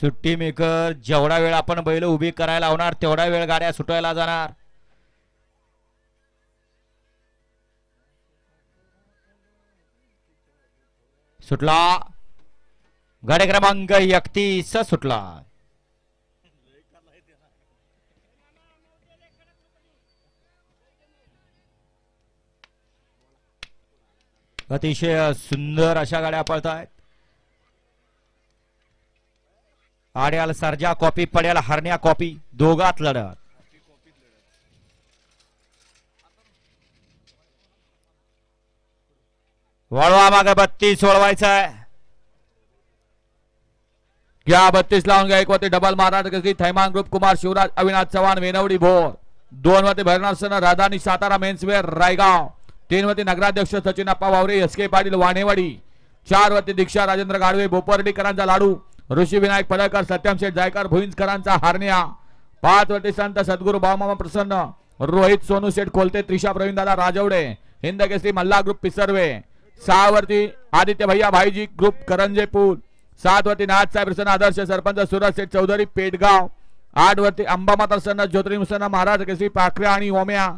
सुट्टी मेकर जेवढा वेळ आपण बैल उभी करायला लावणार तेवढा वेळ गाड्या सुटायला जाणार. सुटला. गाडी क्रमांक एकतीस सुटला. अतिशय सुंदर अशा गाड्या पळतायत. आड्याल सर्जा कॉपी पड्याल हरण्या कॉपी दोघात लढत. वळवा मागे बत्तीस वळवायचा घ्या बत्तीस लावून घ्या एक वरती डबल महाराज थैमान ग्रुप कुमार शिवराज अविनाश चव्हाण वेनवडी भोर. दोन वरती भरणार राधानी सातारा मेन्सवेअर रायगाव. तीन वरती नगराध्यक्ष सचिन अप्पा वावरे एस के पाटील वाणेवाडी. चार वरती दीक्षा राजेंद्र गाडवे बोपर्डीकरांचा लाडू. ऋषी विनायक पडळकर सत्यम शेठ जायकर भुईंजकरांचा हार्निया. पाच वरती संत सद्गुरू बामामा प्रसन्न. रोहित सोनू शेठ कोलते त्रिशा प्रवीणदादा राजवडे. हिंद केसरी मल्ला ग्रुप पिसर्वे. सहावरती आदित्य भैया भाईजी ग्रुप करंजे पूल सात नाथसाहेब नाथ साहेब प्रसन्न आदर्श सरपंच सुरज शेठ चौधरी पेटगाव. आठवरती अंबामा प्रसन्न ज्योतिर्लिंग महाराज केसरी पाखरे आणि ओम्या.